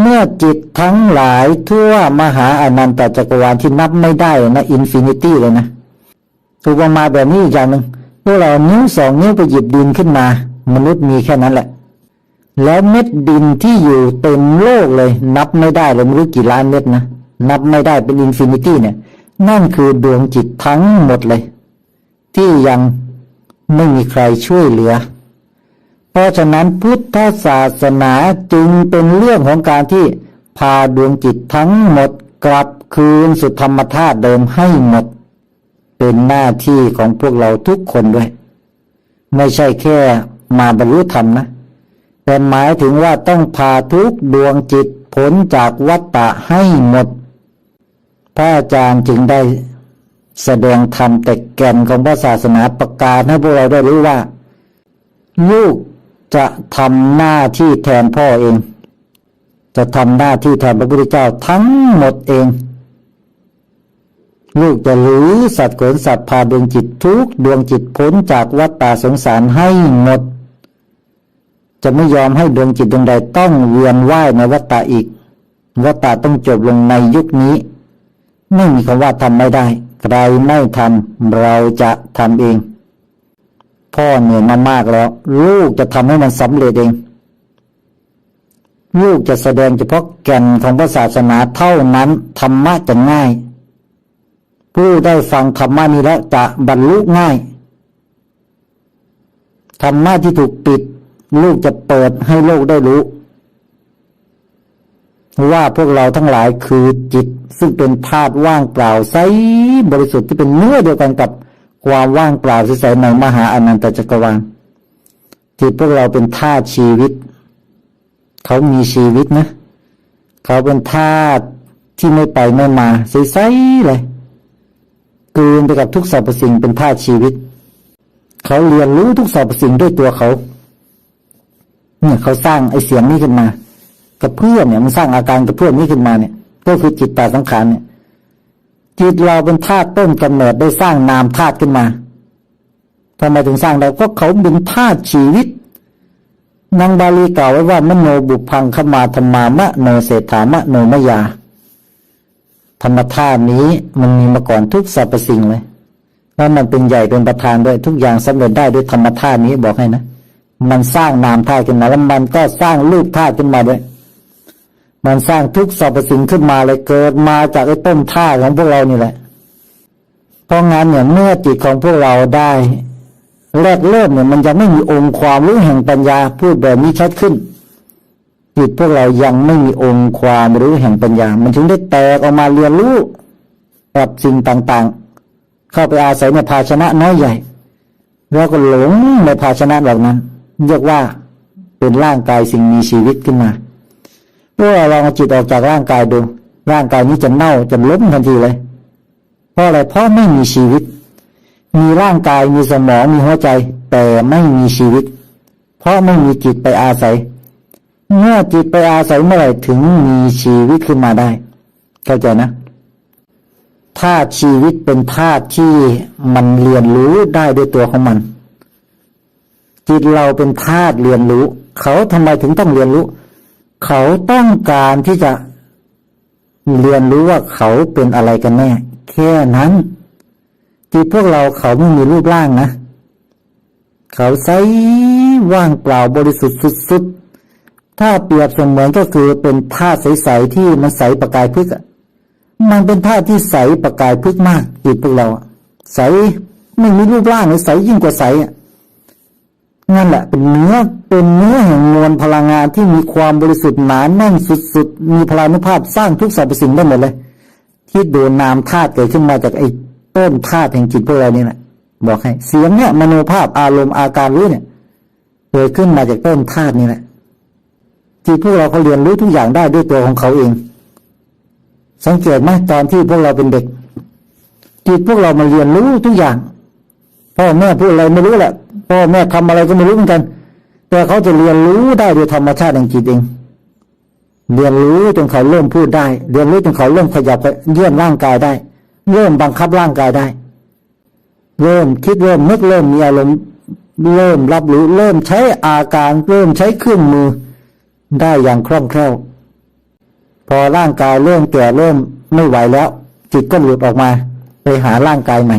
เมื่อจิตทั้งหลายทั่วมหาอนันตจักรวาลที่นับไม่ได้เลยนะอินฟินิตี้เลยนะถูกมาแบบนี้อีกอย่างหนึ่งพวกเรานิ้วสองนิ้วไปหยิบดินขึ้นมา มนุษย์มีแค่นั้นแหละ แล้วเม็ดดินที่อยู่เต็มโลกเลย นับไม่ได้เลยไม่รู้กี่ล้านเม็ดนะนับไม่ได้เป็นอินฟินิตี้เนี่ย นั่นคือดวงจิตทั้งหมดเลย ที่ยังไม่มีใครช่วยเหลือ เพราะฉะนั้นพุทธศาสนาจึงเป็นเรื่องของการที่พาดวงจิตทั้งหมดกลับคืนสุธรรมธาตุเดิมให้หมด เป็นหน้าที่ของพวกเราทุกคนด้วย ไม่ใช่แค่มาบรรลุธรรมนะ แต่หมายถึงว่าต้องพาทุกดวงจิตพ้นจากวัฏฏะให้หมด พระอาจารย์จึงได้แสดงธรรมแต่แก่นของพระศาสนาประกาศให้พวกเราได้รู้ว่า ลูก จะทำหน้าที่แทนพ่อเอง จะทำหน้าที่แทนพระพุทธเจ้าทั้งหมดเอง ลูกจะรู้สัตว์ขนสัตว์พาดวงจิตทุกดวงจิตพ้นจากวัฏฏะสงสารให้หมด จะไม่ยอมให้ดวงจิตดวงใดต้องเวียนว่ายในวัฏฏะอีกวัฏฏะต้องจบลงในยุคนี้ ไม่มีคำว่าทำไม่ได้ ใครไม่ทำเราจะทำเอง พ่อเหนื่อยมามากแล้ว ลูกจะทำให้มันสำเร็จเอง ลูกจะแสดงเฉพาะแก่นของพระศาสนาเท่านั้นธรรมะจะง่าย ผู้ได้ฟังธรรมะนี้แล้วจะบรรลุง่ายธรรมะที่ถูกปิด ลูกจะเปิดให้โลกได้รู้ ว่าพวกเราทั้งหลายคือจิตซึ่งเป็นธาตุว่างเปล่าใสบริสุทธิ์ที่เป็นเนื้อเดียวกันกับ ความว่างเปล่าใสในมหาอนันตจักรวาลที่พวกเราเป็นธาตุชีวิต เขามีชีวิตนะ เขาเป็นธาตุที่ไม่ไปไม่มาใสๆเลยกลืนไปกับทุกสรรพสิ่งเป็นธาตุชีวิต เขาเรียนรู้ทุกสรรพสิ่งด้วยตัวเขาเนี่ยเขาสร้างไอเสียงนี้ขึ้นมากับเพื่อนเนี่ยมันสร้างอาการกับเพื่อนนี้ขึ้นมาเนี่ย ก็คือจิตตาสังขารเนี่ย จิตเราเป็นธาตุต้นกำเนิดได้สร้างนามธาตุขึ้นมาทำไมถึงสร้างได้ก็เขาเป็นธาตุชีวิตนางบาลีกล่าวไว้ว่ามโนบุพังขมาธรรมามะโนเศรษฐามะโนมยา ธรรมธาตุนี้มันมีมาก่อนทุกสรรพสิ่งเลยแล้วมันเป็นใหญ่เป็นประธานด้วยทุกอย่างสำเร็จได้ด้วยธรรมธาตุนี้บอกให้นะ มันสร้างนามธาตุขึ้นมาแล้วมันก็สร้างรูปธาตุขึ้นมาด้วย มันสร้างทุกสรรพสิ่งขึ้นมาเลยเกิดมาจากไอ้ต้นธาของพวกเรานี่แหละ เพราะงั้นเนี่ยเมื่อจิตของพวกเราได้แรกเริ่มเนี่ยมันยังไม่มีองค์ความรู้แห่งปัญญาพูดแบบนี้ชัดขึ้น จิตพวกเรายังไม่มีองค์ความรู้แห่งปัญญา มันถึงได้แตกออกมาเรียนรู้กับสิ่งต่างๆ เข้าไปอาศัยในภาชนะน้อยใหญ่ แล้วก็หลงในภาชนะเหล่านั้นเรียกว่าเป็นร่างกายสิ่งมีชีวิตขึ้นมา เมื่อเราเอาจิตออกจากร่างกายดู ร่างกายนี้จะเน่าจะล้มทันทีเลย เพราะอะไรเพราะไม่มีชีวิต มีร่างกายมีสมองมีหัวใจ แต่ไม่มีชีวิต เพราะไม่มีจิตไปอาศัย เมื่อจิตไปอาศัยเมื่อไหร่ถึงมีชีวิตขึ้นมาได้ เข้าใจนะธาตุชีวิตเป็นธาตุที่มันเรียนรู้ได้ด้วยตัวของมัน จิตเราเป็นธาตุเรียนรู้ เขาทำไมถึงต้องเรียนรู้ เขาต้องการที่จะเรียนรู้ว่าเขาเป็นอะไรกันแน่แค่นั้นจิตพวกเราเขาไม่มีรูปร่างนะ เขาใสว่างเปล่าบริสุทธิ์สุดๆ ถ้าเปรียบเสมือนก็คือเป็นธาตุใสๆที่มันใสประกายพึกอะมันเป็นธาตุที่ใสประกายพึกมากจิตพวกเราใสไม่มีรูปร่างเลยใสยิ่งกว่าใสอะ นั่นแหละเป็นเนื้อเป็นเนื้อแห่งมวลพลังงานที่มีความบริสุทธิ์หนาแน่นสุดๆ มีพลานุภาพสร้างทุกสรรพสิ่งได้หมดเลย ที่โดนนามธาตุเกิดขึ้นมาจากไอ้ต้นธาตุแห่งจิตพวกเรานี่แหละบอกให้เสียงเนี่ยมโนภาพอารมณ์อาการรู้เนี่ยเกิดขึ้นมาจากต้นธาตุนี่แหละจิตพวกเราเขาเรียนรู้ทุกอย่างได้ด้วยตัวของเขาเอง สังเกตไหมตอนที่พวกเราเป็นเด็กจิตพวกเรามาเรียนรู้ทุกอย่างพ่อแม่พูดอะไรไม่รู้แหละ พ่อแม่ทำอะไรก็ไม่รู้เหมือนกัน แต่เขาจะเรียนรู้ได้ด้วยธรรมชาติแห่งจิตเอง เรียนรู้จนเขาเริ่มพูดได้ เรียนรู้จนเขาเริ่มขยับเยื่อนร่างกายได้ เริ่มบังคับร่างกายได้ เริ่มคิดเริ่มนึกเริ่มมีอารมณ์เริ่มรับรู้ เริ่มใช้อาการ เริ่มใช้เครื่องมือได้อย่างคล่องแคล่ว พอร่างกายเริ่มแก่เริ่มไม่ไหวแล้ว จิตก็หลุดออกมา ไปหาร่างกายใหม่